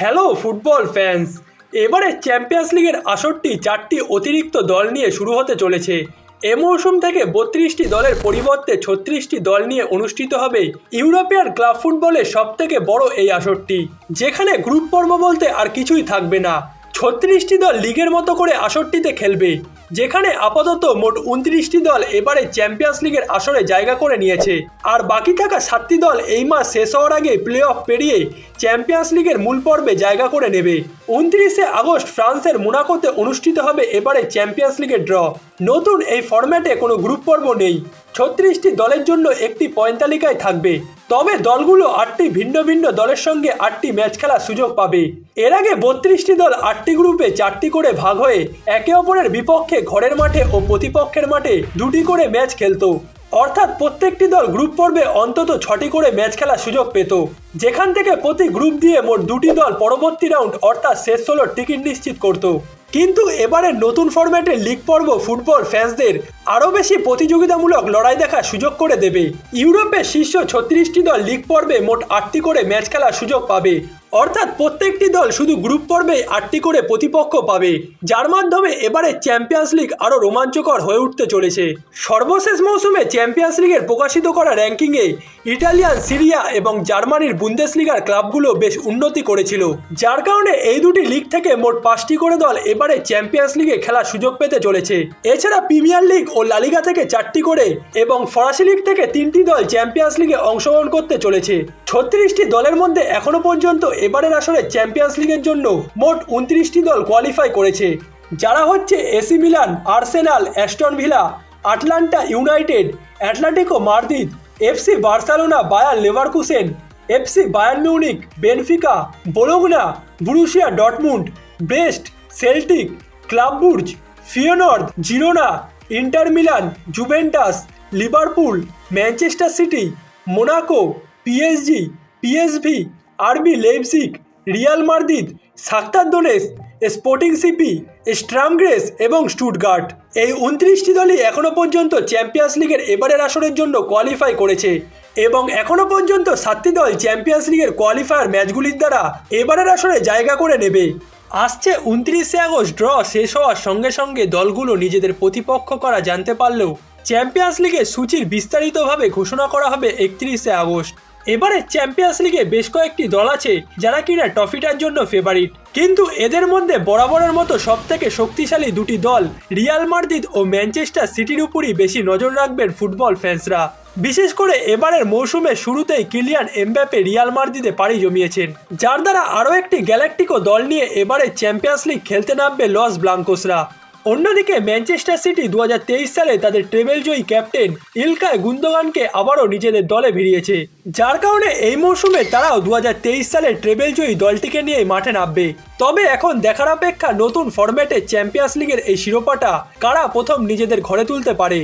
Hello football fans, এবারে champions লিগের আসরটি চারটি অতিরিক্ত দল নিয়ে শুরু হতে চলেছে। এ মৌসুম থেকে বত্রিশটি দলের পরিবর্তে ছত্রিশটি দল নিয়ে অনুষ্ঠিত হবে ইউরোপিয়ান ক্লাব ফুটবলের সবথেকে বড় এই আসরটি, যেখানে গ্রুপ পর্ব বলতে আর কিছুই থাকবে না। ছত্রিশটি দল লিগের মতো করে আসরটিতে খেলবে। যেখানে আপাতত মোট উনত্রিশটি দল এবারে চ্যাম্পিয়ন্স লিগের আসরে জায়গা করে নিয়েছে। আর বাকি থাকা সাতটি দল এই মাস শেষ হওয়ার আগে প্লে অফ পেরিয়ে চ্যাম্পিয়ন্স লিগের মূল পর্বে জায়গা করে নেবে। উনত্রিশে আগস্ট ফ্রান্সের মোনাকোতে অনুষ্ঠিত হবে এবারে চ্যাম্পিয়ন্স লিগের ড্র। নতুন এই ফরম্যাটে কোনো গ্রুপ পর্ব নেই। ছত্রিশটি দলের জন্য একটি পয়েন্ট তালিকায় থাকবে। তবে দলগুলো আটটি ভিন্ন ভিন্ন দলের সঙ্গে আটটি ম্যাচ খেলার সুযোগ পাবে। এর আগে বত্রিশটি দল আটটি গ্রুপে চারটি করে ভাগ হয়ে একে অপরের বিপক্ষে ঘরের মাঠে ও প্রতিপক্ষের মাঠে দুটি করে ম্যাচ খেলতো। অর্থাৎ প্রত্যেকটি দল গ্রুপ পর্বে অন্তত ছটি করে ম্যাচ খেলার সুযোগ পেত। যেখান থেকে প্রতি গ্রুপ দিয়ে মোট দুটি দল পরবর্তী রাউন্ড অর্থাৎ শেষ ষোলোর টিকিট নিশ্চিত করত। কিন্তু এবারে নতুন ফর্ম্যাটে লিগ পর্ব ফুটবল ফ্যান্সদের আরও বেশি প্রতিযোগিতামূলক লড়াই দেখার সুযোগ করে দেবে। ইউরোপের শীর্ষ ছত্রিশটি দল লিগ পর্বে মোট আটটি করে ম্যাচ খেলার সুযোগ পাবে। অর্থাৎ প্রত্যেকটি দল শুধু গ্রুপ পর্বে আটটি করে প্রতিপক্ষ পাবে, যার মাধ্যমে এবারে চ্যাম্পিয়ন্স লিগ আরও রোমাঞ্চকর হয়ে উঠতে চলেছে। সর্বশেষ মৌসুমে চ্যাম্পিয়ন্স লিগের প্রকাশিত করা র্যাঙ্কিংয়ে ইটালিয়ান সিরিয়া এবং জার্মানির বুন্দেশ লিগার ক্লাবগুলো বেশ উন্নতি করেছিল, যার কারণে এই দুটি লিগ থেকে মোট পাঁচটি করে দল এবারে চ্যাম্পিয়ন্স লিগে খেলার সুযোগ পেতে চলেছে। এছাড়া প্রিমিয়ার লিগ ও লালিগা থেকে চারটি করে এবং ফরাসি লিগ থেকে তিনটি দল চ্যাম্পিয়ন্স লিগে অংশগ্রহণ করতে চলেছে। ছত্রিশটি দলের মধ্যে এখনও পর্যন্ত এবারের আসরে চ্যাম্পিয়ন্স লিগের জন্য মোট উনত্রিশটি দল কোয়ালিফাই করেছে, যারা হচ্ছে AC Milan, Arsenal, Aston Villa, Atalanta United Atletico Madrid FC Barcelona, Bayer Leverkusen, FC Bayern Munich, Benfica, Bologna, Borussia Dortmund Brest, Celtic club Brugge Feyenoord Girona, Inter Milan, Juventus, Liverpool, Manchester City, Monaco, PSG, PSV RB Leipzig Real Madrid Shakhtar Donetsk, Sporting CP, Sturm Graz এবং Stuttgart. এই উনত্রিশটি দলই এখনও পর্যন্ত champions লিগের এবারের আসরের জন্য কোয়ালিফাই করেছে এবং এখনও পর্যন্ত সাতটি দল চ্যাম্পিয়ন্স লিগের কোয়ালিফায়ার ম্যাচগুলির দ্বারা এবারের আসরে জায়গা করে নেবে। আসছে উনত্রিশে আগস্ট, ড্র শেষ হওয়ার সঙ্গে সঙ্গে দলগুলো নিজেদের প্রতিপক্ষ করা জানতে পারলেও চ্যাম্পিয়ন্স লিগের সূচির বিস্তারিতভাবে ঘোষণা করা হবে একত্রিশে আগস্ট। এবারে চ্যাম্পিয়ন্স লিগে বেশ কয়েকটি দল আছে যারা কিনা ট্রফিটার জন্য ফেভারিট কিন্তু এদের মধ্যে বরাবরের মতো সব থেকে শক্তিশালী দুটি দল রিয়াল মার্দিদ ও ম্যানচেস্টার সিটির উপরই বেশি নজর রাখবেন ফুটবল ফ্যান্সরা বিশেষ করে এবারের মৌসুমের শুরুতেই কিলিয়ান এমব্যাপে রিয়াল মার্দিদে পাড়ি জমিয়েছেন, যার দ্বারা আরও একটি গ্যালাকটিকো দল নিয়ে এবারে চ্যাম্পিয়ন্স লিগ খেলতে নামবে লস ব্লাঙ্কোসরা অন্যদিকে ম্যানচেস্টার সিটি দু হাজার তেইশ সালে তাদের ট্রেবেল জয়ী ক্যাপ্টেন ইলকায় গুন্দগানকে আবারও নিজেদের দলে ভিড়িয়েছে। যার কারণে এই মৌসুমে তারাও দু হাজার তেইশ সালে ট্রেবেল জয়ী দলটিকে নিয়ে মাঠে নামবে। তবে এখন দেখার অপেক্ষা নতুন ফরম্যাটে চ্যাম্পিয়ন্স লিগের এই শিরোপাটা কারা প্রথম নিজেদের ঘরে তুলতে পারে?